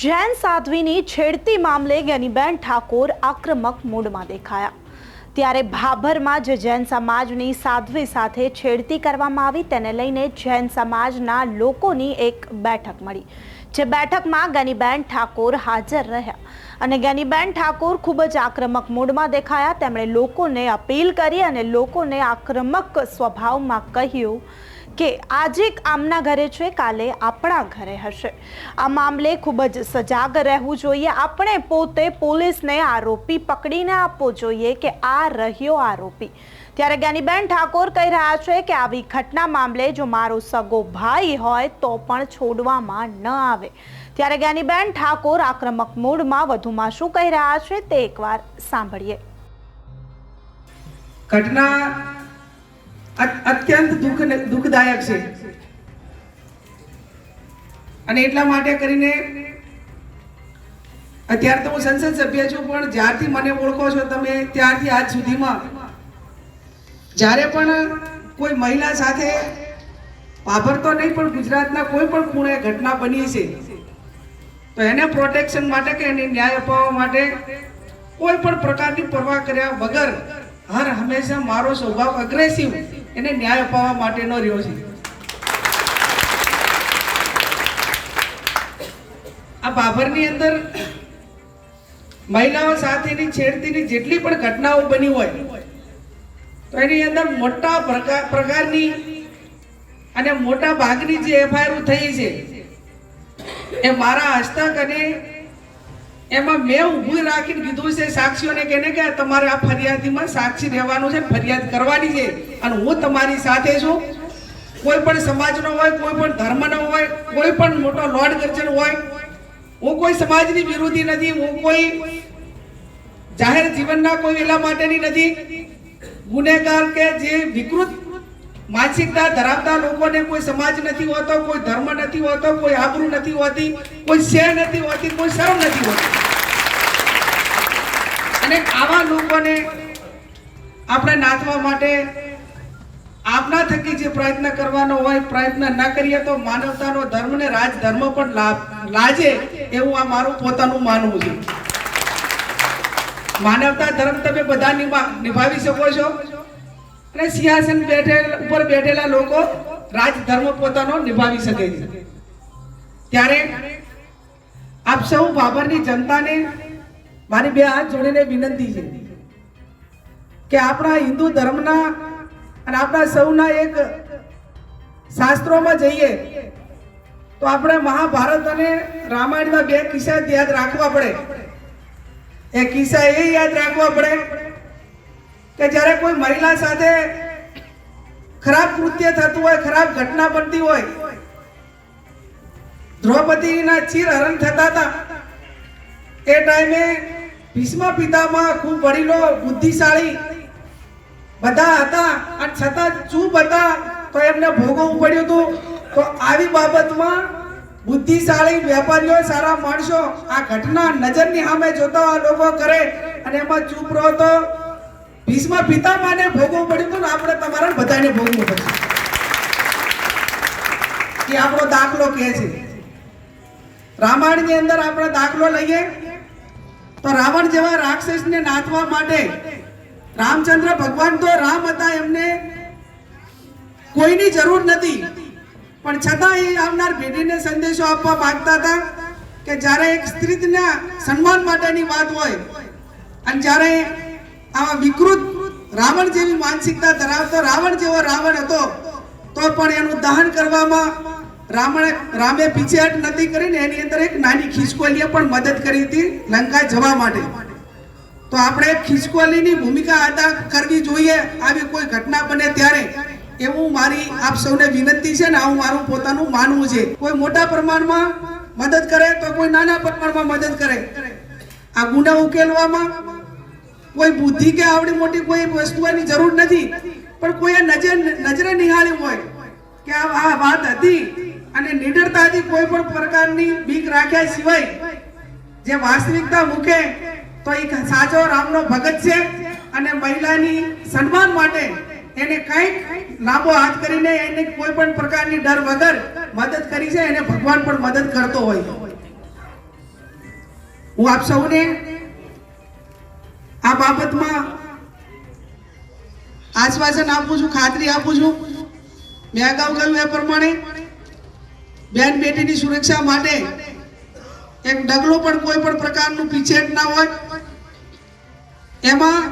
જૈન સાધ્વીની છેડતી મામલે જ્ઞાનીબેન ઠાકોર આક્રમક મૂડમાં દેખાયા. ત્યારે ભાભરમાં જે જૈન સમાજની સાધ્વી સાથે છેડતી કરવામાં આવી, તેને લઈને જૈન સમાજના લોકોની એક બેઠક મળી, જે બેઠકમાં જ્ઞાનીબેન ઠાકોર હાજર રહ્યા. અને જ્ઞાનીબેન ઠાકોર ખૂબ જ આક્રમક મૂડમાં દેખાયા. તેમણે લોકોને અપીલ કરી અને લોકોને આક્રમક સ્વભાવમાં કહ્યું કે આજે આમના ઘરે છે, કાલે આપણા ઘરે હશે. આ મામલે ખૂબ જ સજાગ રહેવું જોઈએ. આપણે પોતે પોલીસને આરોપી પકડીને આપવો જોઈએ કે આ રહ્યો આરોપી. ત્યારે જ્ઞાનીબેન ઠાકોર કહી રહ્યા છે કે આવી ઘટના મામલે જો મારો સગો ભાઈ હોય તો પણ છોડવામાં ન આવે. ત્યારે જ્ઞાનીબેન ઠાકોર આક્રમક મૂડમાં વધુમાં શું કહી રહ્યા છે તે એકવાર સાંભળીએ. ઘટના અત્યંત દુઃખ દુઃખદાયક છે. અને એટલા માટે કરીને અત્યારે તો હું સંસદ સભ્ય છું, પણ જ્યારથી મને ઓળખો છો તમે, ત્યારથી આજ સુધીમાં જ્યારે પણ કોઈ મહિલા સાથે પાભર તો નહીં, પણ ગુજરાતના કોઈ પણ ખૂણે ઘટના બની છે, તો એને પ્રોટેક્શન માટે કે એને ન્યાય અપાવવા માટે કોઈ પણ પ્રકારની પરવા કર્યા વગર હર હંમેશા મારો સ્વભાવ અગ્રેસિવ એને ન્યાય અપાવવા માટેનો રહ્યો છે. આ બાબરની અંદર મહિલાઓ સાથેની છેડતીની જેટલી પણ ઘટનાઓ બની હોય, તો એની અંદર મોટા પ્રકાર પ્રકારની અને મોટા ભાગની જે એફઆઈઆર થઈ છે, એ મારા હસ્તક અને એમાં મેં ઊભું રાખીને કીધું છે, સાક્ષીઓને કે કે તમારે આ ફરિયાદીમાં સાક્ષી રહેવાનું છે, ફરિયાદ કરવાની છે. અને હું તમારી સાથે છું. કોઈ પણ સમાજનો હોય, કોઈ પણ ધર્મનો હોય, કોઈ પણ મોટો લોર્ડ ગર્જન હોય, હું કોઈ સમાજની વિરોધી નથી, હું કોઈ જાહેર જીવનના કોઈ વેલા માટેની નથી. ગુનેગાર કે જે વિકૃત માનસિકતા ધરાવતા લોકોને કોઈ સમાજ નથી હોતો, કોઈ ધર્મ નથી હોતો, કોઈ આબરૂ નથી હોતી, કોઈ શેર નથી હોતી, કોઈ શરમ નથી હોતી. અને આવા લોકોને આપણે નાથવા માટે આપના થકી જે પ્રયત્ન કરવાનો હોય, પ્રયત્ન ન કરીએ તો માનવતાનો ધર્મ ને રાજધર્મ પણ લાજે એવું આ મારું પોતાનું માનવું છે. માનવતા ધર્મ તમે બધા નિભાવી શકો છો? અને સિંહાસન બેઠેલ ઉપર બેઠેલા લોકો રાજધર્મ પોતાનો નિભાવી શકે છે. ત્યારે આપ સૌ બાબરની જનતાને મારી બે હાથ જોડીને વિનંતી છે કે આપણા હિન્દુ ધર્મના અને આપણા સૌના એક શાસ્ત્રોમાં જઈએ તો આપણે મહાભારત અને રામાયણના બે કિસ્સા યાદ રાખવા પડે. એ કિસ્સા એ યાદ રાખવા પડે કે જ્યારે કોઈ મહિલા સાથે ખરાબ કૃત્ય થતું હોય, ખરાબ ઘટના બનતી હોય, દ્રૌપદીના ચીર હરણ થતા હતા. એ ટાઈમે ભીષ્મ પિતામાં ખૂબ વડીલો, બુદ્ધિશાળી બધા હતા અને છતાં ચૂપ હતા તો એમને ભોગવવું પડ્યું હતું. તો આવી બાબતમાં બુદ્ધિશાળી વેપારીઓ, સારા માણસો આ ઘટના નજરની સામે જોતા લોકો કરે અને એમાં ચૂપ રહો તો ભીષ્મ પિતામાને ભોગવવું પડ્યું હતું ને, આપણે તમારા બધાને ભોગવવું પડશે કે આપણો દાખલો કહે છે. રામાયણની અંદર આપણે દાખલો લઈએ. તો રાવણ જેવા રાક્ષસને નાથવા માટે રામચંદ્ર ભગવાન તો રામ હતા, એમને કોઈની જરૂર નથી. પણ છતાં એ આવનાર પેઢીને સંદેશો આપવા માંગતા હતા કે જ્યારે એક સ્ત્રીના સન્માન માટેની વાત હોય અને જ્યારે આવા વિકૃત રાવણ જેવી માનસિકતા ધરાવતો રાવણ જેવો રાવણ હતો, તો પણ એનું દહન કરવામાં રાવણ રામે પીછેહટ નથી કરીને એની અંદર એક નાની ખિસકોલીએ પણ મદદ કરી હતી લંકા જવા માટે. તો આપણે ખિસકોલીની ભૂમિકા અદા કરવી જોઈએ, આવી કોઈ ઘટના બને ત્યારે, એવું મારી આપ સૌને વિનંતી છે ને આવું મારું પોતાનું માનવું છે. કોઈ મોટા પ્રમાણમાં મદદ કરે તો કોઈ નાના પ્રમાણમાં મદદ કરે. આ ગુના ઉકેલવામાં કોઈ બુદ્ધિ કે આવડી મોટી કોઈ વસ્તુની જરૂર નથી, પણ કોઈએ નજર, નજરે નિહાળ્યું હોય કે આ વાત હતી અને નિડરતાથી કોઈ પણ પ્રકારની બીક રાખ્યા સિવાય જે વાસ્તવિકતા મૂકે, તો એ સાચો રામનો ભગત છે અને મહિલાની સન્માન માટે એને કંઈક લાંબો હાથ કરીને એને કોઈ પણ પ્રકારની ડર વગર મદદ કરી છે, એને ભગવાન પણ મદદ કરતો હોય. હું આપ સૌને બાબતમાં આશ્વાસન આપું છું, ખાતરી આપું છું. મેં અગાઉ કહ્યું એ પ્રમાણે બેન બેટીની સુરક્ષા માટે એક ડગલો પણ કોઈ પણ પ્રકારનું પીછેટ ના હોય, એમાં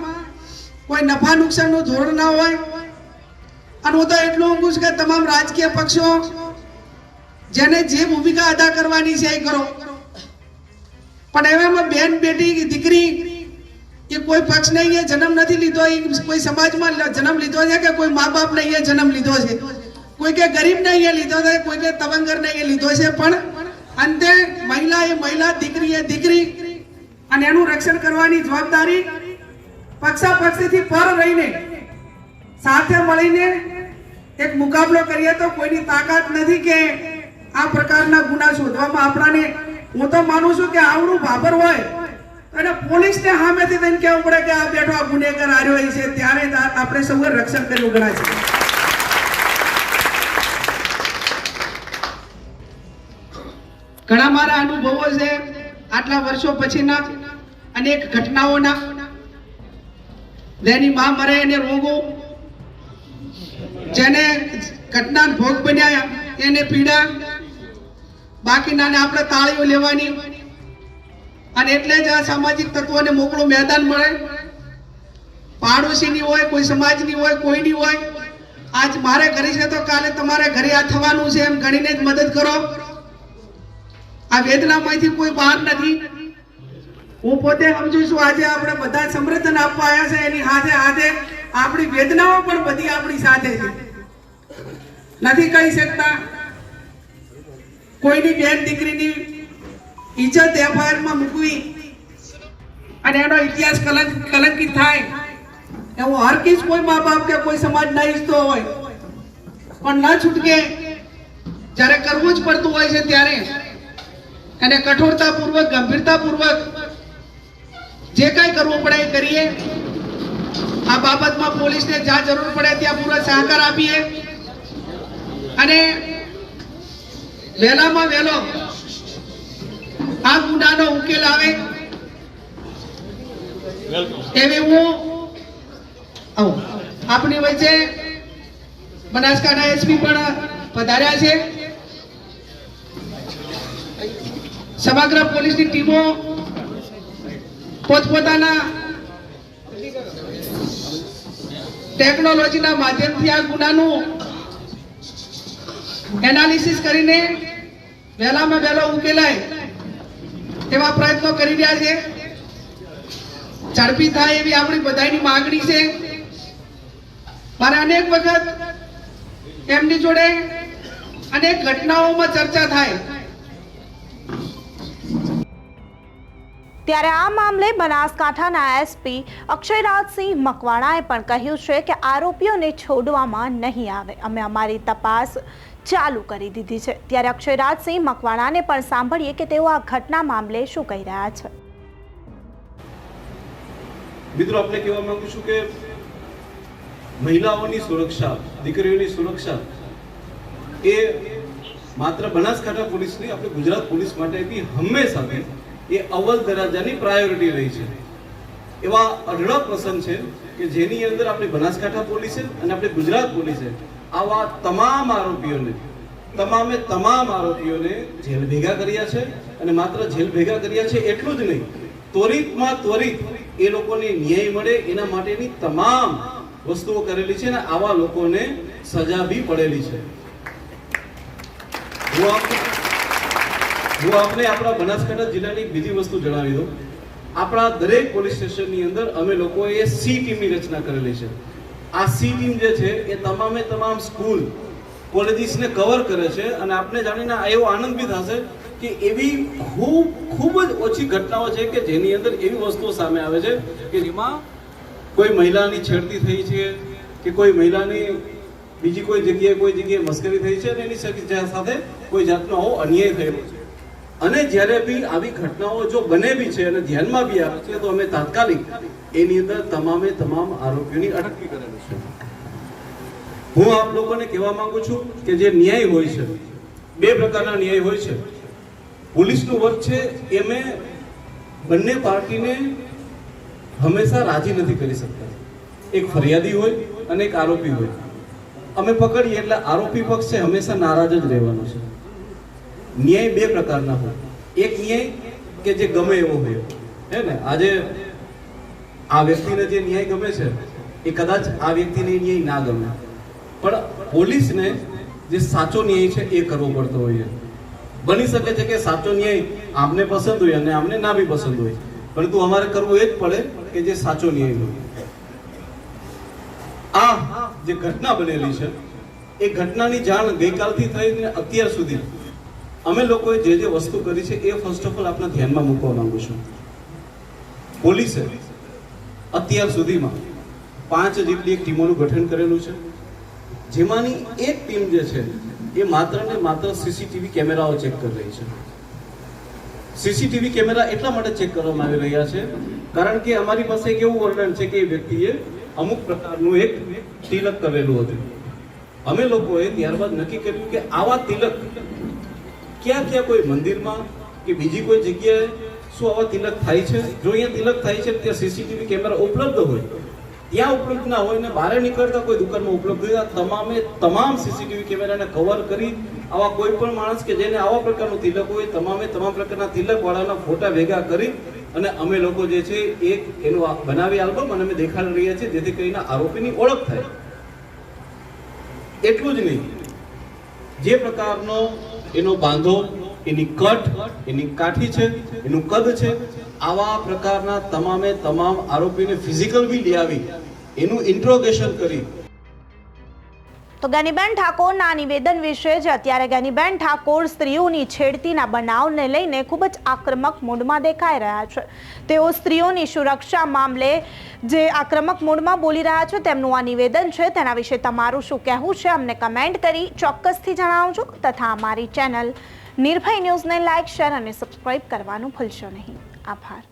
કોઈ નફા નુકસાનનું ધોરણ ના હોય. અને હું તો એટલું ઊંઘું છું કે તમામ રાજકીય પક્ષો જેને જે ભૂમિકા અદા કરવાની છે એ કરો. પણ એવામાં બેન બેટી, દીકરી એ કોઈ પક્ષ અહીંયા જન્મ નથી લીધો કોઈ સમાજમાં જન્મ લીધો છે કે કોઈ મા બાપ નહીં એ જન્મ લીધો છે? કોઈ કે ગરીબ નહીં એ લીધો છે, કોઈ કે તવંગર નહીં એ લીધો છે, પણ અંતે મહિલા એ મહિલા, દીકરી એ દીકરી, અને એનું રક્ષણ કરવાની જવાબદારી પક્ષા પક્ષીથી પર રહીને, સાથે મળીને એક મુકાબલો કરીએ તો કોઈની તાકાત નથી કે આ પ્રકારના ગુના શોધવામાં આપણાને. હું તો માનું છું કે આવડું ભાબર હોય એને પોલીસને સામેથી થઈને કહેવું પડે કે આ બેઠો આ ગુનેગાર આર્યો હોય છે, ત્યારે આપણે સૌએ રક્ષણ કર્યું ગણાય છે. ઘણા મારા અનુભવો છે આટલા વર્ષો પછીના અનેક ઘટનાઓના. જેની માં મરે એને રોગો, જેને ઘટના ભોગ બન્યા, એને પીડા. બાકીના આપણે તાળીઓ લેવાની અને એટલે જ આ સામાજિક તત્વોને મોકળું મેદાન મળે. પાડોશીની હોય, કોઈ સમાજની હોય, કોઈની હોય, આજ મારે ઘરે છે તો કાલે તમારે ઘરે આ થવાનું છે એમ ગણીને જ મદદ કરો. આ વેદનામાંથી કોઈ બહાર નથી. હું પોતે સમજુ છું, આજે આપણે બધા સમર્થન આપવા આવ્યા છે, એની સાથે સાથે આપણી વેદનાઓ પણ બધી આપણી સાથે છે. નથી કહી શકતા. કોઈની બેન દીકરીની ઇજ્જત એફઆઈઆરમાં મૂકવી. અને એનો ઇતિહાસ કલંક, કલંકિત થાય. એવું હર કોઈ મા બાપ કે કોઈ સમાજ ના ઈચ્છતો હોય. પણ ના છૂટકે, જ્યારે કરવું જ પડતું હોય છે ત્યારે અને કઠોરતાપૂર્વક, ગંભીરતાપૂર્વક જે કાંઈ કરવું પડે એ કરીએ. આ બાબતમાં પોલીસને જ્યાં જરૂર પડે ત્યાં પૂરો સહકાર આપીએ. અને વહેલામાં વહેલો આ ગુનાનો ઉકેલ આવે? એવી હું? આવું. આપણી વચ્ચે બનાસકાંઠા એસપી પણ પધાર્યા છે. સમગ્ર પોલીસની ટીમો પોતપોતાના ટેકનોલોજીના માધ્યમથી આ ગુનાનું એનાલિસિસ કરીને વહેલામાં વહેલો ઉકેલાય. એવા પ્રયત્નો કરી રહ્યા છે. ઝડપી થાય એવી આપણી બધાની માંગણી છે. મારે અનેક વખત એમની જોડે અનેક ઘટનાઓમાં ચર્ચા થાય. ત્યારે આ મામલે બનાસકાંઠાના એસપી અક્ષયરાજસિંહ મકવાણાએ પણ કહ્યું છે કે આરોપીઓને છોડવામાં નહીં આવે. અમે અમારી તપાસ ચાલુ કરી દીધી છે. ત્યારે અક્ષયરાજસિંહ મકવાણાને પણ સાંભળીએ કે તેઓ આ ઘટના મામલે શું કહી રહ્યા છે. મિત્રો આપણે કહેવા માંગુ છું કે મહિલાઓની સુરક્ષા, દીકરીઓની સુરક્ષા એ માત્ર બનાસકાંઠા પોલીસ નહીં, આપણે ગુજરાત પોલીસ માટે બી હંમેશાથી એ અવ્વલ દરજ્જાની પ્રાયોરિટી રહી છે. એવા અઢળક પ્રસંગ છે કે જેની અંદર આપણી બનાસકાંઠા પોલીસે અને આપણી ગુજરાત પોલીસે આવા તમામ આરોપીઓને તમામે તમામ આરોપીઓને જેલ ભેગા કર્યા છે અને માત્ર જેલ ભેગા કર્યા છે એટલું જ નહીં, ત્વરિતમાં ત્વરિત એ લોકોને ન્યાય મળે એના માટેની તમામ વસ્તુઓ કરેલી છે અને આવા લોકોને સજા બી પડેલી છે. હું આપને આપણા બનાસકાંઠા જિલ્લાની બીજી વસ્તુ જણાવી દઉં. આપણા દરેક પોલીસ સ્ટેશનની અંદર અમે લોકોએ સી ટીમની રચના કરેલી છે. આ સી ટીમ જે છે એ તમામે તમામ સ્કૂલ કોલેજીસને કવર કરે છે અને આપને જાણીને આ એવો આનંદ બી થશે કે એવી ખૂબ ખૂબ જ ઓછી ઘટનાઓ છે કે જેની અંદર એવી વસ્તુઓ સામે આવે છે કે જેમાં કોઈ મહિલાની છેડતી થઈ છે કે કોઈ મહિલાની બીજી કોઈ જગ્યાએ કોઈ જગ્યાએ મસ્કરી થઈ છે અને એની સાથે કોઈ જાતનો આવો અન્યાય થયેલો છે. અને જ્યારે બી આવી ઘટનાઓ જો બને બી છે અને ધ્યાનમાં બી આવે છે, તો અમે તાત્કાલિક એની અંદર તમામે તમામ આરોપીઓની અટક કરેલી છે. હું આપ લોકોને કહેવા માંગુ છું કે જે ન્યાય હોય છે, બે પ્રકારના ન્યાય હોય છે. પોલીસનું વર્ક છે, એમે બંને પાર્ટીને હંમેશા રાજી નથી કરી શકતા. એક ફરિયાદી હોય અને એક આરોપી હોય. અમે પકડીએ એટલે આરોપી પક્ષ છે હંમેશા નારાજ જ રહેવાનો છે. ન્યાય બે પ્રકારના હોય. એક ન્યાય કે જે ગમે એવો હોય. હે ને? આજે આ વ્યક્તિને જે ન્યાય ગમે છે, એ કદાચ આ વ્યક્તિને ન્યાય ના ગમે. પણ પોલીસને જે સાચો ન્યાય છે એ કરવો પડતો હોય છે. બની શકે છે કે સાચો ન્યાય આમને પસંદ હોય અને આમને ના બી પસંદ હોય. પરંતુ અમારે કરવું એ જ પડે કે જે સાચો ન્યાય હોય. આ જે ઘટના બનેલી છે, એ ઘટનાની જાણ ગઈકાલથી થઈને અત્યાર સુધી અમે લોકોએ જે જે વસ્તુ કરી છે એ ફર્સ્ટ ઓફ ઓલ આપના ધ્યાનમાં મૂકવા માંગુ છું. પોલીસે અત્યાર સુધીમાં પાંચ જેટલી એક ટીમોનું ગઠન કરેલું છે. જેમાંની એક ટીમ જે છે, એ માત્ર ને માત્ર સીસીટીવી કેમેરાઓ ચેક કરી રહી છે. સીસીટીવી કેમેરા એટલા માટે ચેક કરવામાં આવી રહ્યા છે, કારણ કે અમારી પાસે એક એવું વર્ણન છે કે એ વ્યક્તિએ અમુક પ્રકારનું એક તિલક કરેલું હતું. અમે લોકોએ ત્યારબાદ નક્કી કર્યું કે આવા તિલક ક્યાં ક્યાં કોઈ મંદિરમાં કે બીજી કોઈ જગ્યાએ શું આવા તિલક થાય છે? જો અહીંયા તિલક થાય છે, ત્યાં સીસીટીવી કેમેરા ઉપલબ્ધ હોય ત્યાં ઉપલબ્ધ ના હોય ને બહાર નીકળતા કોઈ દુકાનમાં ઉપલબ્ધ હોય તમામે તમામ સીસીટીવી કેમેરાને કવર કરી આવા કોઈ પણ માણસ કે જેને આવા પ્રકારનું તિલક હોય, તમામે તમામ પ્રકારના તિલક વાળાના ફોટા ભેગા કરી અને અમે લોકો જે છે એક એનું બનાવી આલ્બમ અને અમે દેખાડી રહ્યા છીએ, જેથી કરીને આરોપીની ઓળખ થાય. એટલું જ નહીં. જે પ્રકારનો એનો બાંધો, એની કટ, એની કાઠી છે, એનું કદ છે, આવા પ્રકારના તમામે તમામ આરોપીને ફિઝિકલ બી લઈ આવી એનું ઇન્ટ્રોગેશન કરી. તો ગેનીબેન ઠાકોરના નિવેદન વિશે જ અત્યારે ગેનીબેન ઠાકોર સ્ત્રીઓની છેડતીના બનાવને લઈને ખૂબ જ આક્રમક મૂડમાં દેખાઈ રહ્યા છે. તેઓ સ્ત્રીઓની સુરક્ષા મામલે જે આક્રમક મૂડમાં બોલી રહ્યા છે તેમનું આ નિવેદન છે. તેના વિશે તમારું શું કહેવું છે અમને કમેન્ટ કરી ચોક્કસથી જણાવજો તથા અમારી ચેનલ નિર્ભય ન્યૂઝને લાઇક, શેર અને સબસ્ક્રાઇબ કરવાનું ભૂલશો નહીં. આભાર.